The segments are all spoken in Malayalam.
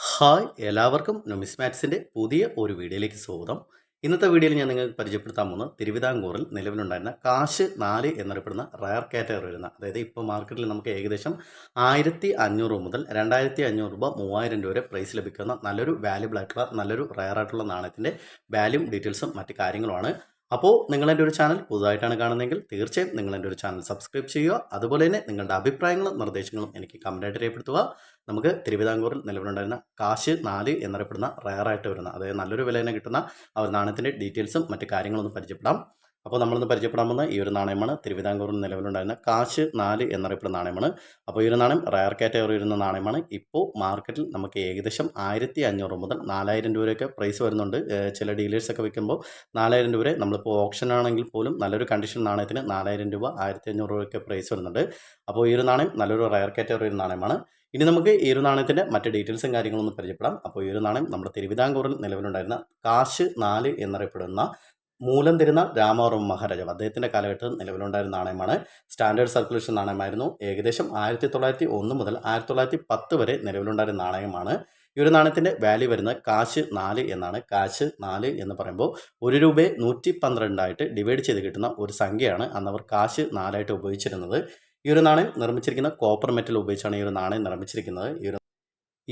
ഹായ് എല്ലാവർക്കും നൊമിസ്മാറ്റ്സിന്റെ പുതിയ ഒരു വീഡിയോയിലേക്ക് സ്വാഗതം. ഇന്നത്തെ വീഡിയോയിൽ ഞാൻ നിങ്ങൾക്ക് പരിചയപ്പെടുത്താൻ പോകുന്നത് തിരുവിതാംകൂറിൽ നിലവിലുണ്ടായിരുന്ന കാശ് നാല് എന്നറിയപ്പെടുന്ന റയർ കാറ്റഗറി വരുന്ന അതായത് ഇപ്പോൾ മാർക്കറ്റിൽ നമുക്ക് ഏകദേശം ആയിരത്തി അഞ്ഞൂറ് മുതൽ രണ്ടായിരത്തി അഞ്ഞൂറ് രൂപ മൂവായിരം രൂപ വരെ പ്രൈസ് ലഭിക്കുന്ന നല്ലൊരു വാല്യുബിൾ ആയിട്ടുള്ള നല്ലൊരു റയർ ആയിട്ടുള്ള നാണയത്തിന്റെ വാല്യൂ ഡീറ്റെയിൽസും മറ്റു കാര്യങ്ങളുമാണ് അപ്പോൾ നിങ്ങൾ എന്റെ ഒരു ചാനൽ പുതുതായിട്ടാണ് കാണുന്നതെങ്കിൽ തീർച്ചയായും നിങ്ങൾ എന്റെ ഒരു ചാനൽ സബ്സ്ക്രൈബ് ചെയ്യുക. അതുപോലെ തന്നെ നിങ്ങളുടെ അഭിപ്രായങ്ങളും നിർദ്ദേശങ്ങളും എനിക്ക് കമന്റായിട്ട് രേഖപ്പെടുത്തുക. നമുക്ക് തിരുവിതാംകൂറിൽ നിലവിലുണ്ടായിരുന്ന കാശ് നാല് എന്നറിയപ്പെടുന്ന റയറായിട്ട് വരുന്ന അതായത് നല്ലൊരു വില തന്നെ കിട്ടുന്ന ആ ഒരു നാണയത്തിന്റെ ഡീറ്റെയിൽസും മറ്റു കാര്യങ്ങളൊന്നും പരിചയപ്പെടാം. അപ്പോൾ നമ്മളിന്ന് പരിചയപ്പെടാൻ പോകുന്ന ഈ ഒരു നാണയമാണ്. തിരുവിതാംകൂറിൽ നിലവിലുണ്ടായിരുന്ന കാശ് നാല് എന്നറിയപ്പെടുന്ന നാണയമാണ്. അപ്പോൾ ഈ ഒരു നാണയം റയർ കാറ്റഗറി വരുന്ന നാണയമാണ്. ഇപ്പോൾ മാർക്കറ്റിൽ നമുക്ക് ഏകദേശം ആയിരത്തി അഞ്ഞൂറ് മുതൽ നാലായിരം രൂപയൊക്കെ പ്രൈസ് വരുന്നുണ്ട്. ചില ഡീലേഴ്സൊക്കെ വിൽക്കുമ്പോൾ നാലായിരം രൂപ നമ്മളിപ്പോൾ ഓപ്ഷൻ ആണെങ്കിൽ പോലും നല്ലൊരു കണ്ടീഷൻ നാണയത്തിന് നാലായിരം രൂപ ആയിരത്തി അഞ്ഞൂറ് രൂപയൊക്കെ പ്രൈസ് വരുന്നുണ്ട്. അപ്പോൾ ഈ ഒരു നാണയം നല്ലൊരു റയർ കാറ്റഗറി ഒരു നാണയമാണ്. ഇനി നമുക്ക് ഈ ഒരു നാണയത്തിന്റെ മറ്റ് ഡീറ്റെയിൽസും കാര്യങ്ങളൊന്നും പരിചയപ്പെടാം. അപ്പോൾ ഈ ഒരു നാണയം നമ്മുടെ തിരുവിതാംകൂറിൽ നിലവിലുണ്ടായിരുന്ന കാശ് നാല് എന്നറിയപ്പെടുന്ന മൂലം തരുന്ന രാമവർമ്മ മഹാരാജാവ്. അദ്ദേഹത്തിന്റെ കാലഘട്ടത്തിൽ നിലവിലുണ്ടായിരുന്ന നാണയമാണ് സ്റ്റാൻഡേർഡ് സർക്കുലേഷൻ നാണയമായിരുന്നു. ഏകദേശം ആയിരത്തി തൊള്ളായിരത്തി ഒന്ന് മുതൽ ആയിരത്തി തൊള്ളായിരത്തി പത്ത് വരെ നിലവിലുണ്ടായിരുന്ന നാണയമാണ്. ഈ ഒരു നാണയത്തിന്റെ വാല്യൂ വരുന്നത് കാശ് നാല് എന്നാണ്. കാശ് നാല് എന്ന് പറയുമ്പോൾ ഒരു രൂപയെ നൂറ്റി പന്ത്രണ്ടായിട്ട് ഡിവൈഡ് ചെയ്ത് കിട്ടുന്ന ഒരു സംഖ്യയാണ് അന്ന് അവർ കാശ് നാലായിട്ട് ഉപയോഗിച്ചിരുന്നത്. ഈ ഒരു നാണയം നിർമ്മിച്ചിരിക്കുന്ന കോപ്പർ മെറ്റൽ ഉപയോഗിച്ചാണ് ഈ ഒരു നാണയം നിർമ്മിച്ചിരിക്കുന്നത്. ഈ ഒരു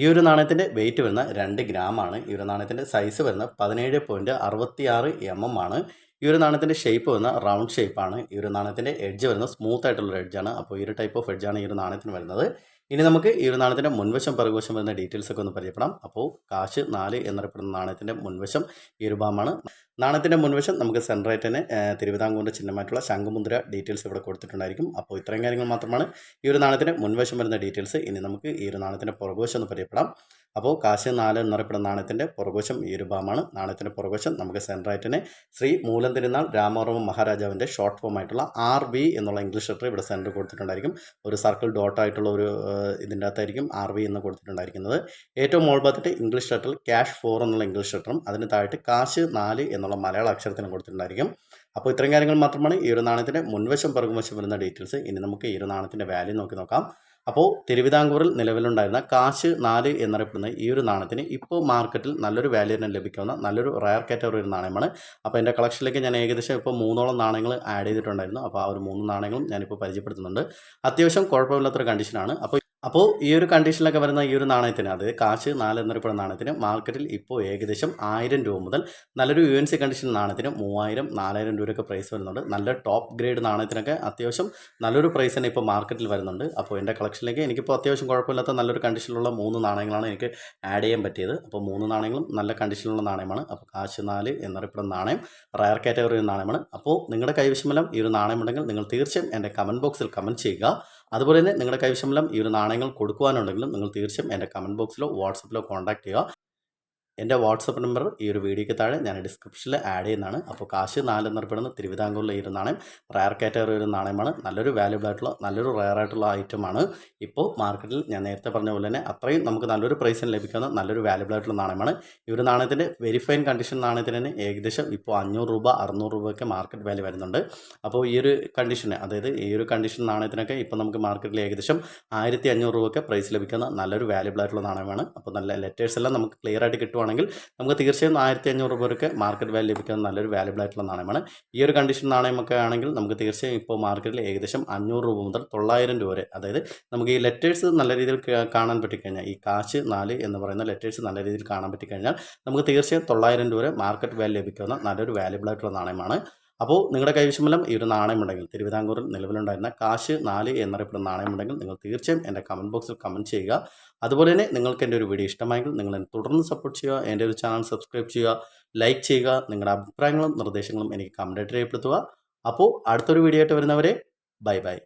ഈ ഒരു നാണയത്തിന്റെ വെയിറ്റ് വരുന്ന രണ്ട് ഗ്രാമാണ് ഈ ഒരു നാണയത്തിന്റെ സൈസ് വരുന്ന പതിനേഴ് പോയിന്റ് അറുപത്തി ആറ് എം എം ആണ്. ഈ ഒരു നാണയത്തിന്റെ ഷേപ്പ് വരുന്ന റൗണ്ട് ഷേപ്പാണ് ഈ ഒരു നാണയത്തിന്റെ എഡ്ജ് വരുന്നത് സ്മൂത്ത് ആയിട്ടുള്ള എഡ്ജാണ് അപ്പോൾ ഈ ഒരു ടൈപ്പ് ഓഫ് എഡ്ജാണ് ഈ ഒരു നാണയത്തിന് വരുന്നത്. ഇനി നമുക്ക് ഈ ഒരു നാണയത്തിന്റെ മുൻവശം പിറകുവശം വരുന്ന ഡീറ്റെയിൽസ് ഒക്കെ ഒന്ന് പരിചയപ്പെടാം. അപ്പോൾ കാശ് നാല് എന്നറിയപ്പെടുന്ന നാണയത്തിന്റെ മുൻവശം ഈ ഒരു ഭാഗമാണ്. നാണയത്തിന്റെ മുൻവശം നമുക്ക് സെൻട്രേറ്റിന് തിരുവിതാംകൂറിന്റെ ചിഹ്നമായിട്ടുള്ള ശംഖുമുദ്ര ഡീറ്റെയിൽസ് ഇവിടെ കൊടുത്തിട്ടുണ്ടായിരിക്കും. അപ്പോൾ ഇത്രയും കാര്യങ്ങൾ മാത്രമാണ് ഈ ഒരു നാണയത്തിന്റെ മുൻവശം വരുന്ന ഡീറ്റെയിൽസ് ഇനി നമുക്ക് ഈ ഒരു നാണയത്തിന്റെ പുറകുവശം ഒന്ന് പരിചയപ്പെടാം. അപ്പോൾ കാശ് നാല് എന്നറിയപ്പെടുന്ന നാണയത്തിന്റെ പുറകുവശം ഈ ഒരു ഭാഗമാണ്. നാണയത്തിന്റെ പുറകുവശം നമുക്ക് സെൻട്രൈറ്റിന് ശ്രീ മൂലം തിരുനാൾ രാമവർമ്മ മഹാരാജാവിന്റെ ഷോർട്ട് ഫോം ആയിട്ടുള്ള ആർ വി എന്നുള്ള ഇംഗ്ലീഷ് ലെറ്റർ ഇവിടെ സെന്റർ കൊടുത്തിട്ടുണ്ടായിരിക്കും. ഒരു സർക്കിൾ ഡോട്ട് ആയിട്ടുള്ള ഒരു ഇതിന്റെ അകത്തായിരിക്കും ആർ വി എന്ന് കൊടുത്തിട്ടുണ്ടായിരിക്കുന്നത്. ഏറ്റവും മുകൾ ഭാഗത്തിന്റെ ഇംഗ്ലീഷ് ലെറ്ററിൽ ക്യാഷ് ഫോർ എന്നുള്ള ഇംഗ്ലീഷ് ലെറ്ററും അതിന് താഴത്ത് കാശ് നാല് എന്നുള്ള മലയാള അക്ഷരത്തിനും കൊടുത്തിട്ടുണ്ടായിരിക്കും. അപ്പോൾ ഇത്രയും കാര്യങ്ങൾ മാത്രമാണ് ഈ ഒരു നാണയത്തിന്റെ മുൻവശം പിറകുവശം വരുന്ന ഡീറ്റെയിൽസ് ഇനി നമുക്ക് ഈ ഒരു നാണയത്തിന്റെ വാല്യൂ നോക്കി നോക്കാം. അപ്പോൾ തിരുവിതാംകൂറിൽ നിലവിലുണ്ടായിരുന്ന കാശ് നാല് എന്നറിയപ്പെടുന്ന ഈ ഒരു നാണയത്തിന് ഇപ്പോൾ മാർക്കറ്റിൽ നല്ലൊരു വാല്യൂ തന്നെ ലഭിക്കുന്ന നല്ലൊരു റയർ കാറ്റഗറി ഒരു നാണയമാണ്. അപ്പോൾ എന്റെ കളക്ഷനിലേക്ക് ഞാൻ ഏകദേശം ഇപ്പോൾ മൂന്നോളം നാണയങ്ങൾ ആഡ് ചെയ്തിട്ടുണ്ടായിരുന്നു. അപ്പോൾ ആ ഒരു മൂന്ന് നാണയങ്ങളും ഞാനിപ്പോൾ പരിചയപ്പെടുത്തുന്നുണ്ട്. അത്യാവശ്യം കുഴപ്പമില്ലാത്തൊരു കണ്ടീഷനാണ് അപ്പോൾ അപ്പോൾ ഈ ഒരു കണ്ടീഷനിലൊക്കെ വരുന്ന ഈ ഒരു നാണയത്തിന് അത് കാശ് നാല് എന്നറിയപ്പെടുന്ന നാണയത്തിന് മാർക്കറ്റിൽ ഇപ്പോൾ ഏകദേശം ആയിരം രൂപ മുതൽ നല്ലൊരു യു എൻ സി കണ്ടീഷൻ നാണയത്തിന് മൂവായിരം നാലായിരം രൂപയൊക്കെ പ്രൈസ് വരുന്നുണ്ട്. നല്ല ടോപ്പ് ഗ്രേഡ് നാണയത്തിനൊക്കെ അത്യാവശ്യം നല്ലൊരു പ്രൈസ് തന്നെ ഇപ്പോൾ മാർക്കറ്റിൽ വരുന്നുണ്ട്. അപ്പോൾ എന്റെ കളക്ഷനിലേക്ക് എനിക്കിപ്പോൾ അത്യാവശ്യം കുഴപ്പമില്ലാത്ത നല്ലൊരു കണ്ടീഷനിലുള്ള മൂന്ന് നാണയങ്ങളാണ് എനിക്ക് ആഡ് ചെയ്യാൻ പറ്റിയത്. അപ്പോൾ മൂന്ന് നാണയങ്ങളും നല്ല കണ്ടീഷനിലുള്ള നാണയമാണ്. അപ്പോൾ കാശ് നാല് എന്നറിയപ്പെടുന്ന നാണയം റയർ കാറ്റഗറി നാണയമാണ്. അപ്പോൾ നിങ്ങളുടെ കൈവശമെല്ലാം ഈ ഒരു നാണയം ഉണ്ടെങ്കിൽ നിങ്ങൾ തീർച്ചയായും എന്റെ കമന്റ് ബോക്സിൽ കമന്റ് ചെയ്യുക. അതുപോലെ തന്നെ നിങ്ങളുടെ കൈവശമെല്ലാം ഈ ഒരു നാണയങ്ങൾ കൊടുക്കുവാനുണ്ടെങ്കിലും നിങ്ങൾ തീർച്ചയായും എന്റെ കമന്റ് ബോക്സിലോ വാട്സപ്പിലോ കോൺടാക്ട് ചെയ്യുക. എന്റെ വാട്സപ്പ് നമ്പർ ഈ ഒരു വീഡിയോയ്ക്ക് താഴെ ഞാൻ ഡിസ്ക്രിപ്ഷനിൽ ആഡ് ചെയ്യുന്നതാണ്. അപ്പോൾ കാശ് നാല് എന്നറിയപ്പെടുന്ന തിരുവിതാംകൂറിലെ ഒരു നാണയം റയർ കാറ്റഗറി ഒരു നാണയമാണ്. നല്ലൊരു വാല്യൂബിൾ ആയിട്ടുള്ള നല്ലൊരു റയർ ആയിട്ടുള്ള ഐറ്റമാണ്. ഇപ്പോൾ മാർക്കറ്റിൽ ഞാൻ നേരത്തെ പറഞ്ഞ പോലെ തന്നെ അത്രയും നമുക്ക് നല്ലൊരു പ്രൈസിന് ലഭിക്കുന്ന നല്ലൊരു വാല്യൂബിൾ ആയിട്ടുള്ള നാണയമാണ്. ഈ ഒരു നാണയത്തിന്റെ വെരിഫൈൻ കണ്ടീഷൻ നാണയത്തിന് തന്നെ ഏകദേശം ഇപ്പോൾ അഞ്ഞൂറ് രൂപ അറുന്നൂറ് രൂപയൊക്കെ മാർക്കറ്റ് വാല്യൂ വരുന്നുണ്ട്. അപ്പോൾ ഈ ഒരു കണ്ടീഷന് അതായത് ഈ ഒരു കണ്ടീഷൻ നാണയത്തിനൊക്കെ ഇപ്പോൾ നമുക്ക് മാർക്കറ്റിൽ ഏകദേശം ആയിരത്തി അഞ്ഞൂറ് രൂപയൊക്കെ പ്രൈസ് ലഭിക്കുന്ന നല്ലൊരു വാല്യൂബിൾ ആയിട്ടുള്ള നാണയമാണ്. അപ്പോൾ നല്ല ലെറ്റേഴ്സ് എല്ലാം നമുക്ക് ക്ലിയർ ആയിട്ട് കിട്ടുവാണെങ്കിൽ നമുക്ക് തീർച്ചയായും ആയിരത്തി അഞ്ഞൂറ് രൂപ വരെ മാർക്കറ്റ് വാല്യൂ ലഭിക്കുന്ന നല്ലൊരു വാല്യൂബിൾ ആയിട്ടുള്ള നാണയമാണ്. ഈ ഒരു കണ്ടീഷൻ നാണയമൊക്കെ ആണെങ്കിൽ നമുക്ക് തീർച്ചയായും ഇപ്പോൾ മാർക്കറ്റിൽ ഏകദേശം അഞ്ഞൂറ് രൂപ മുതൽ തൊള്ളായിരം രൂപ വരെ അതായത് നമുക്ക് ഈ ലെറ്റേഴ്സ് നല്ല രീതിയിൽ കാണാൻ പറ്റിക്കഴിഞ്ഞാൽ ഈ കാശ് നാല് എന്ന് പറയുന്ന ലെറ്റേഴ്സ് നല്ല രീതിയിൽ കാണാൻ പറ്റിക്കഴിഞ്ഞാൽ നമുക്ക് തീർച്ചയായും തൊള്ളായിരം രൂപ വരെ മാർക്കറ്റ് വാല്യൂ ലഭിക്കുന്ന നല്ലൊരു വാല്യൂബിൾ ആയിട്ടുള്ള നാണയമാണ്. അപ്പോൾ നിങ്ങളുടെ കൈവശമെല്ലാം ഈ ഒരു നാണയമുണ്ടെങ്കിൽ തിരുവിതാംകൂറിൽ നിലവിലുണ്ടായിരുന്ന കാശ് നാല് എന്നറിയപ്പെടുന്ന നാണയമുണ്ടെങ്കിൽ നിങ്ങൾ തീർച്ചയായും എന്റെ കമന്റ് ബോക്സിൽ കമന്റ് ചെയ്യുക. അതുപോലെ തന്നെ നിങ്ങൾക്ക് എന്റെ ഒരു വീഡിയോ ഇഷ്ടമായെങ്കിൽ നിങ്ങൾ എന്നെ തുടർന്ന് സപ്പോർട്ട് ചെയ്യുക എന്റെ ഒരു ചാനൽ സബ്സ്ക്രൈബ് ചെയ്യുക ലൈക്ക് ചെയ്യുക നിങ്ങളുടെ അഭിപ്രായങ്ങളും നിർദ്ദേശങ്ങളും എനിക്ക് കമന്റായിട്ട് രേഖപ്പെടുത്തുക. അപ്പോൾ അടുത്തൊരു വീഡിയോ ആയിട്ട് വരുന്നവരെ ബൈ ബൈ